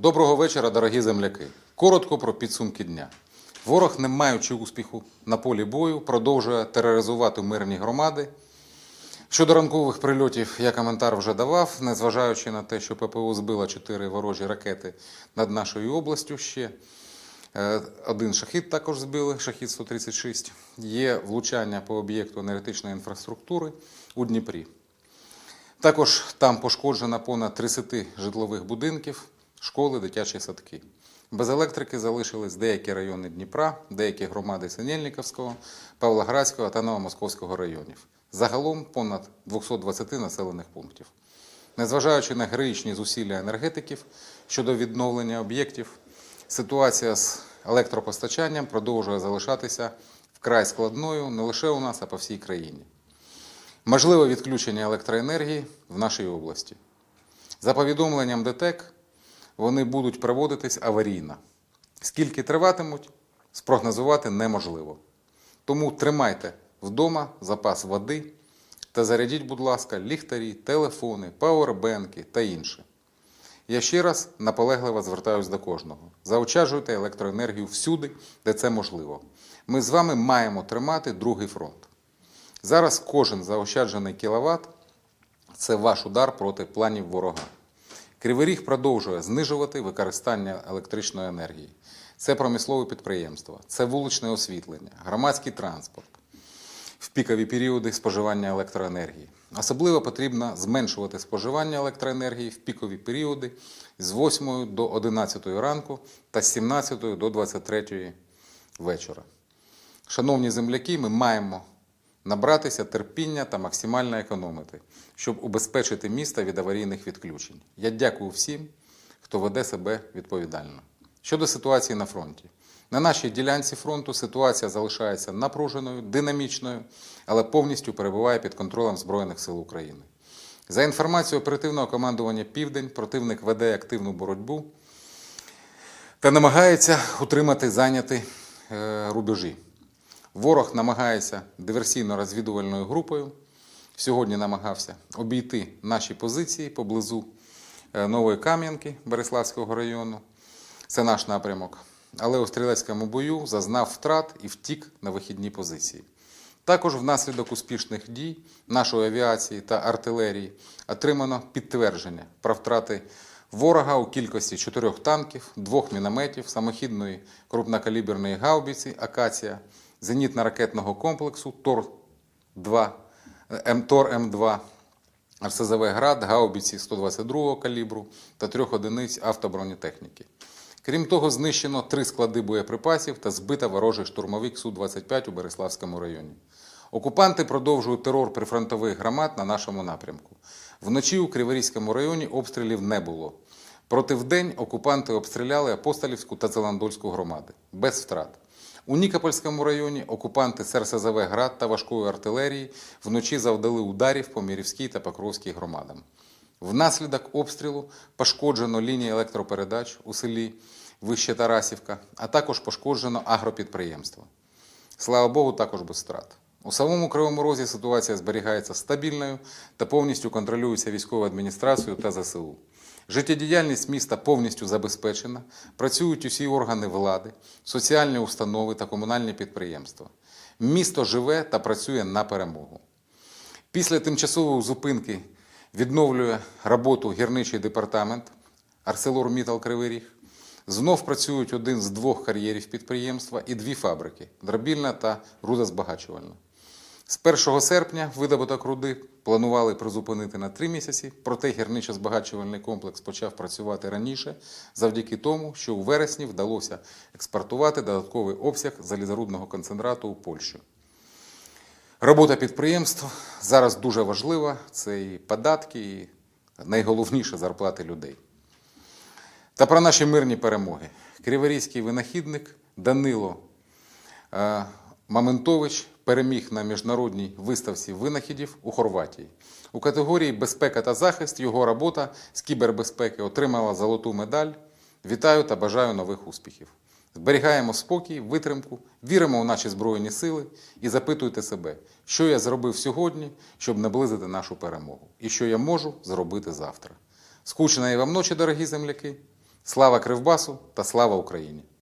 Доброго вечора, дорогі земляки. Коротко про підсумки дня. Ворог, не маючи успіху на полі бою, продовжує тероризувати мирні громади. Щодо ранкових прильотів, я коментар вже давав, незважаючи на те, що ППО збила чотири ворожі ракети над нашою областю ще. Е, Один шахід також збили, шахід 136. Є влучання по об'єкту енергетичної інфраструктури у Дніпрі. Також там пошкоджено понад 30 житлових будинків, школи, дитячі садки. Без електрики залишились деякі райони Дніпра, деякі громади Синельниковського, Павлоградського та Новомосковського районів. Загалом понад 220 населених пунктів. Незважаючи на героїчні зусилля енергетиків щодо відновлення об'єктів, ситуація з електропостачанням продовжує залишатися вкрай складною не лише у нас, а по всій країні. Можливе відключення електроенергії в нашій області. За повідомленням ДТЕК, вони будуть проводитись аварійно. Скільки триватимуть, спрогнозувати неможливо. Тому тримайте вдома запас води та зарядіть, будь ласка, ліхтарі, телефони, пауербенки та інше. Я ще раз наполегливо звертаюсь до кожного. Заощаджуйте електроенергію всюди, де це можливо. Ми з вами маємо тримати другий фронт. Зараз кожен заощаджений кіловат – це ваш удар проти планів ворога. Кривий Ріг продовжує знижувати використання електричної енергії. Це промислове підприємство, це вуличне освітлення, громадський транспорт в пікові періоди споживання електроенергії. Особливо потрібно зменшувати споживання електроенергії в пікові періоди з 8 до 11 ранку та з 17 до 23 вечора. Шановні земляки, ми маємо набратися терпіння та максимально економити, щоб убезпечити місто від аварійних відключень. Я дякую всім, хто веде себе відповідально. Щодо ситуації на фронті. На нашій ділянці фронту ситуація залишається напруженою, динамічною, але повністю перебуває під контролем Збройних сил України. За інформацією оперативного командування Південь, противник веде активну боротьбу та намагається утримати зайняті е, рубежі. Ворог намагається диверсійно-розвідувальною групою. Сьогодні намагався обійти наші позиції поблизу е, Нової Кам'янки Береславського району. Це наш напрямок. Але у стрілецькому бою зазнав втрат і втік на вихідні позиції. Також внаслідок успішних дій нашої авіації та артилерії отримано підтвердження про втрати ворога у кількості чотирьох танків, двох мінометів, самохідної крупнокаліберної гаубиці Акація, зенітно-ракетного комплексу ТОР-2, М- ТОР-М2, РСЗВ «Град», гаубиці 122-го калібру та трьох одиниць автобронетехніки. Крім того, знищено три склади боєприпасів та збита ворожий штурмовик Су-25 у Береславському районі. Окупанти продовжують терор прифронтових громад на нашому напрямку. Вночі у Криворізькому районі обстрілів не було. Проте вдень окупанти обстріляли Апостолівську та Зеландольську громади без втрат. У Нікопольському районі окупанти з РСЗВ «Град» та важкої артилерії вночі завдали ударів по Мірівській та Покровській громадам. Внаслідок обстрілу пошкоджено лінії електропередач у селі Вище Тарасівка, а також пошкоджено агропідприємство. Слава Богу, також без втрат. У самому Кривому Розі ситуація зберігається стабільною та повністю контролюється військовою адміністрацією та ЗСУ. Життєдіяльність міста повністю забезпечена, працюють усі органи влади, соціальні установи та комунальні підприємства. Місто живе та працює на перемогу. Після тимчасової зупинки відновлює роботу гірничий департамент ArcelorMittal Кривий Ріг. Знов працюють один з двох кар'єрів підприємства і дві фабрики дробільна та рудозбагачувальна. З 1 серпня видобуток руди планували призупинити на три місяці, проте гірничо-збагачувальний комплекс почав працювати раніше завдяки тому, що у вересні вдалося експортувати додатковий обсяг залізорудного концентрату у Польщу. Робота підприємств зараз дуже важлива. Це і податки, і найголовніше зарплати людей. Та про наші мирні перемоги. Криворізький винахідник Данило е, Маментович переміг на міжнародній виставці винахідів у Хорватії. У категорії безпека та захист його робота з кібербезпеки отримала золоту медаль. Вітаю та бажаю нових успіхів. Зберігаємо спокій, витримку, віримо у наші Збройні сили і запитуйте себе, що я зробив сьогодні, щоб наблизити нашу перемогу, і що я можу зробити завтра. Скучної вам ночі, дорогі земляки. Слава Кривбасу та слава Україні!